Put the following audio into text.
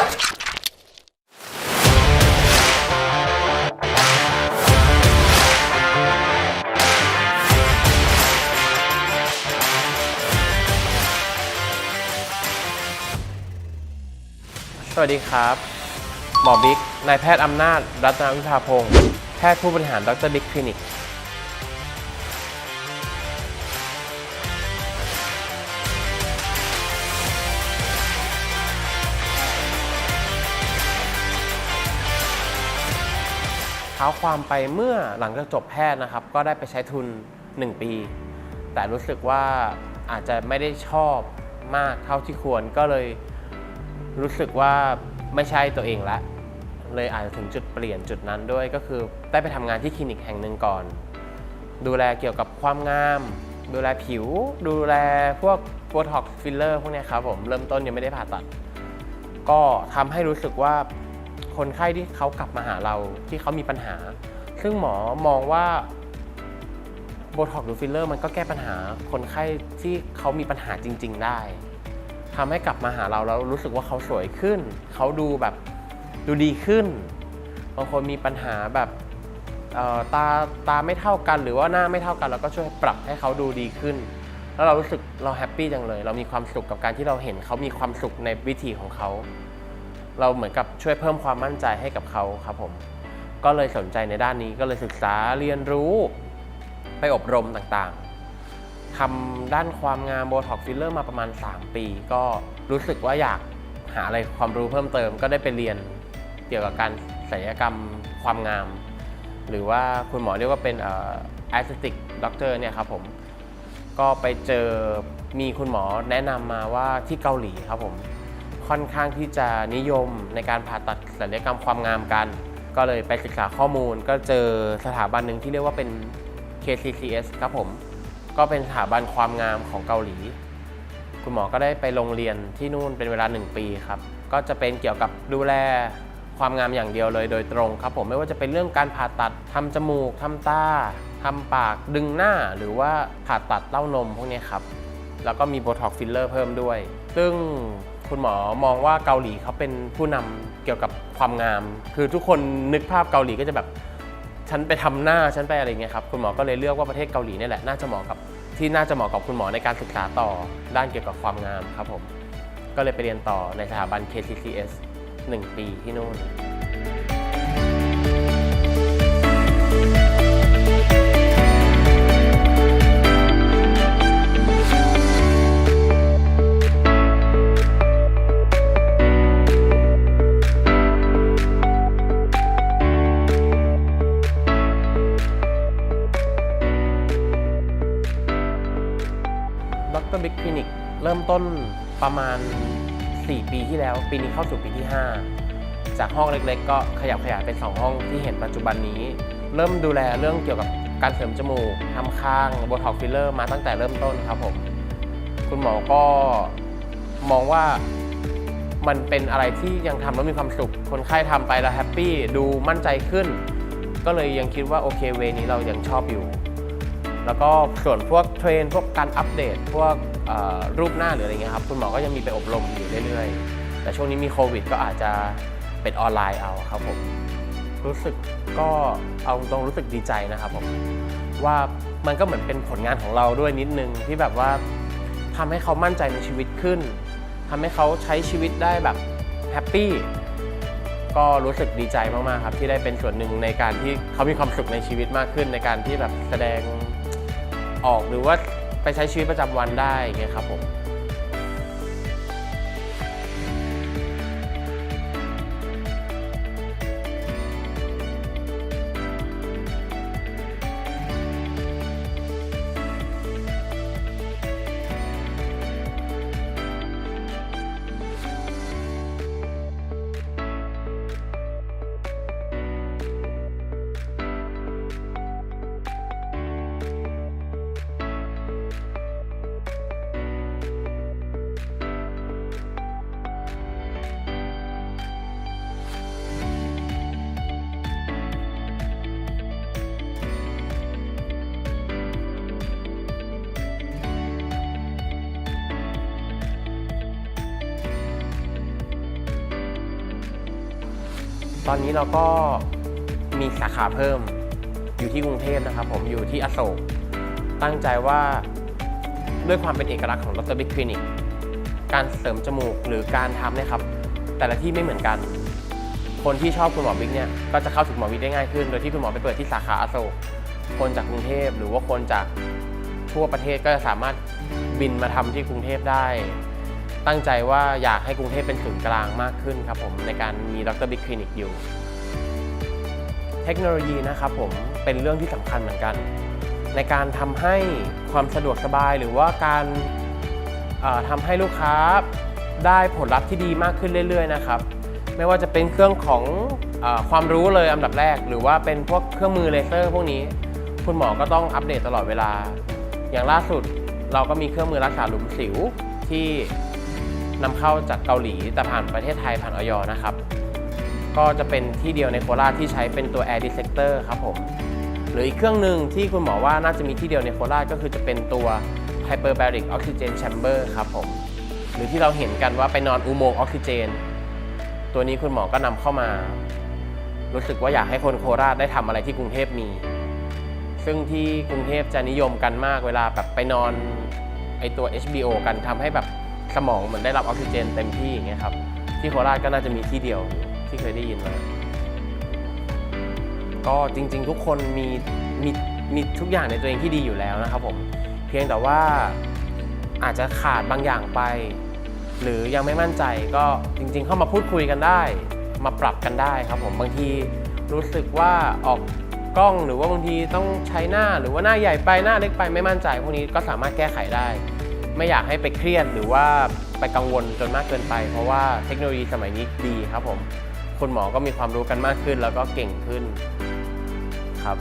สวัสดีครับ หมอบิ๊ก นายแพทย์อำนาจ รัตนวิภาพงศ์ แพทย์ผู้บริหารดรบิ๊กคลินิก ท้าความไปเมื่อหลังจากจบแพทย์นะครับ ก็ได้ไปใช้ทุน 1 ปี แต่รู้สึกว่าอาจจะไม่ได้ชอบมากเท่าที่ควรก็เลยรู้สึกว่าไม่ใช่ตัวเองละ เลยอาจจะถึงจุดเปลี่ยนจุดนั้นด้วยก็คือได้ไปทำงานที่คลินิกแห่งหนึ่งก่อน ดูแลเกี่ยวกับความงาม ดูแลผิว ดูแลพวกโบท็อกฟิลเลอร์พวกนี้ครับผมเริ่มต้นยังไม่ได้ผ่าตัด ก็ทำให้รู้สึกว่า คนไข้ที่เขากลับมาหาเราที่เขามีปัญหา ซึ่งหมอมองว่าโบท็อกหรือฟิลเลอร์มันก็แก้ปัญหาคนไข้ที่เขามีปัญหาจริง ๆ ได้ทำให้กลับมาหาเราแล้วรู้สึกว่าเขาสวยขึ้น เขาดูแบบดูดีขึ้น บางคนมีปัญหาแบบตาตาไม่เท่ากัน หรือว่าหน้าไม่เท่ากัน เราก็ช่วยปรับให้เขาดูดีขึ้น แล้วเรารู้สึกเราแฮปปี้จังเลย เรามีความสุขกับการที่เราเห็นเขามีความสุขในวิธีของเขา เราเหมือนกับช่วยเพิ่มความมั่นใจให้กับเขาครับผม ก็เลยสนใจในด้านนี้ก็เลยศึกษาเรียนรู้ไปอบรมต่างๆทำด้านความงามโบท็อกฟิลเลอร์มาประมาณ 3 ปี ก็รู้สึกว่าอยากหาอะไรความรู้เพิ่มเติม ก็ได้ไปเรียนเกี่ยวกับการศัลยกรรมความงาม หรือว่าคุณหมอเรียกว่าเป็นเอ่อ aesthetic doctor เนี่ยครับผมก็ไปเจอมีคุณหมอแนะนำมาว่าที่เกาหลีครับผม ค่อนข้างที่จะนิยมในการผ่าตัดศัลยกรรมความงามกัน ก็เลยไปศึกษาข้อมูล ก็เจอสถาบันหนึ่งที่เรียกว่าเป็น KCCS ครับผม ก็เป็นสถาบันความงามของเกาหลี คุณหมอก็ได้ไปโรงเรียนที่นู่นเป็นเวลา 1 ปีครับ ก็จะเป็นเกี่ยวกับดูแลความงามอย่างเดียวเลยโดยตรงครับผมไม่ว่าจะเป็นเรื่องการผ่าตัดทำจมูกทำตาทำปากดึงหน้าหรือว่าผ่าตัดเต้านมพวกนี้ครับ แล้วก็มีโบท็อกฟิลเลอร์เพิ่มด้วย ซึ่ง คุณหมอมองว่าเกาหลีเขาเป็นผู้นำเกี่ยวกับความงาม คือทุกคนนึกภาพเกาหลีก็จะแบบฉันไปทำหน้าฉันไปอะไรเงี้ยครับคุณหมอก็เลยเลือกว่าประเทศเกาหลีนี่แหละน่าจะเหมาะกับที่น่าจะเหมาะกับคุณหมอในการศึกษาต่อด้านเกี่ยวกับความงามครับผมก็เลยไปเรียนต่อในสถาบัน KCCS 1 ปีที่นู่น ริ่มต้นประมาณ 4 ปีที่แล้ว ปีนี้เข้าสู่ปีที่ 5 จากห้องเล็กๆ ก็ขยับขยายเป็น 2 ห้องที่เห็นปัจจุบันนี้ เริ่มดูแลเรื่องเกี่ยวกับการเสริมจมูกทำข้างโบท็อกฟิลเลอร์มาตั้งแต่เริ่มต้นครับผม คุณหมอก็มองว่ามันเป็นอะไรที่ยังทำแล้วมีความสุข คนไข้ทำไปแล้วแฮปปี้ดูมั่นใจขึ้น ก็เลยยังคิดว่าโอเคเวนี้เรายังชอบอยู่ แล้วก็ส่วนพวกเทรนพวกการอัปเดต พวก รูปหน้าหรืออะไรเงี้ยครับคุณหมอก็ยังมีไปอบรมอยู่เรื่อยๆ แต่ช่วงนี้มีโควิด ก็อาจจะเป็นออนไลน์เอาครับผมรู้สึกก็เอาตรงรู้สึกดีใจนะครับผมว่ามันก็เหมือนเป็นผลงานของเราด้วยนิดนึงที่แบบว่าทำให้เขามั่นใจในชีวิตขึ้นทำให้เขาใช้ชีวิตได้แบบแฮปปี้ก็รู้สึกดีใจมากๆครับที่ได้เป็นส่วนหนึ่งในการที่เขามีความสุขในชีวิตมากขึ้นในการที่แบบแสดงออกหรือว่า ไปใช้ชีวิตประจำวันได้อย่างเงี้ยครับผม ตอนนี้เราก็มีสาขาเพิ่มอยู่ที่กรุงเทพนะครับผมอยู่ที่อโศกตั้งใจว่าด้วยความเป็นเอกลักษณ์ของดรบิ๊กคลินิกการเสริมจมูกหรือการทำเนี่ยครับ แต่ละที่ไม่เหมือนกัน คนที่ชอบคุณหมอบิ๊กเนี่ยก็จะเข้าถึงหมอบิ๊กได้ง่ายขึ้น โดยที่คุณหมอไปเปิดที่สาขาอโศกคนจากกรุงเทพหรือว่าคนจากทั่วประเทศก็จะสามารถบินมาทำที่กรุงเทพได้ ตั้งใจว่าอยากให้กรุงเทพเป็นศูนย์กลางมากขึ้นครับผมในการมีดรบิ๊กคลินิกอยู่ เทคโนโลยีนะครับผมเป็นเรื่องที่สำคัญเหมือนกัน ในการทำให้ความสะดวกสบายหรือว่าการทำให้ลูกค้าได้ผลลัพธ์ที่ดีมากขึ้นเรื่อย ๆ นะครับ ไม่ว่าจะเป็นเครื่องของอความรู้เลยอันดับแรก หรือว่าเป็นพวกเครื่องมือเลเซอร์พวกนี้ คุณหมอก็ต้องอัปเดตตลอดเวลา อย่างล่าสุดเราก็มีเครื่องมือรักษาหลุมสิวที่ นำเข้าจากเกาหลีแต่ผ่านประเทศไทยผ่านออยนะครับ ก็จะเป็นที่เดียวในโคราชที่ใช้เป็นตัว Air Dissector ครับผม หรืออีกเครื่องหนึ่งที่คุณหมอว่าน่าจะมีที่เดียวในโคราชก็คือจะเป็นตัว Hyperbaric Oxygen Chamber ครับผม หรือที่เราเห็นกันว่าไปนอนอุโมงค์ออกซิเจน ตัวนี้คุณหมอก็นำเข้ามา รู้สึกว่าอยากให้คนโคราชได้ทำอะไรที่กรุงเทพมี ซึ่งที่กรุงเทพจะนิยมกันมากเวลาแบบไปนอนไอตัว HBO กันทำให้แบบ สมองเหมือนได้รับออกซิเจนเต็มที่อย่างเงี้ยครับที่โคราชก็น่าจะมีที่เดียวที่เคยได้ยินมาก็จริง ๆ ทุกคนมีมีมีทุกอย่างในตัวเองที่ดีอยู่แล้วนะครับผมเพียงแต่ว่าอาจจะขาดบางอย่างไป หรือยังไม่มั่นใจก็จริง ๆ เข้ามาพูดคุยกันได้ มาปรับกันได้ครับผมบางทีรู้สึกว่าออกกล้องหรือว่าบางทีต้องใช้หน้าหรือว่าหน้าใหญ่ไปหน้าเล็กไปไม่มั่นใจพวกนี้ก็สามารถแก้ไขได้ ไม่อยากให้ไปเครียดหรือว่าไปกังวลจนมากเกินไป เพราะว่าเทคโนโลยีสมัยนี้ดีครับผมคุณหมอก็มีความรู้กันมากขึ้นแล้วก็เก่งขึ้นครับ